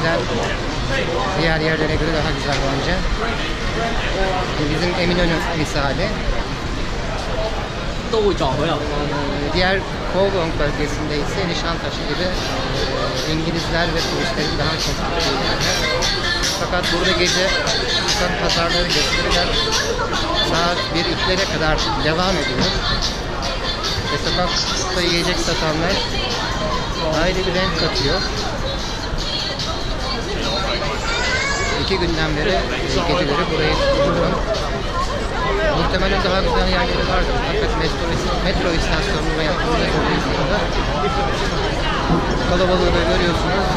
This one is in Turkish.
güzel. Diğer yerlere göre daha güzel bence. Bizim Eminönü misali. Ee, diğer Kowloon bölgesinde ise Nişantaşı gibi e, İngilizler ve turistlerin daha çok gittiği. Fakat burada gece insan pazarları gösteriler saat 1-2'lere kadar devam ediyor. Ve sokakta yiyecek satanlar ayrı bir renk katıyor. İki günden beri e, geceleri burayı tutuyorum. Muhtemelen daha güzel yerleri vardır. Fakat metro, metro istasyonu veya metro istasyonunda kalabalığı da görüyorsunuz.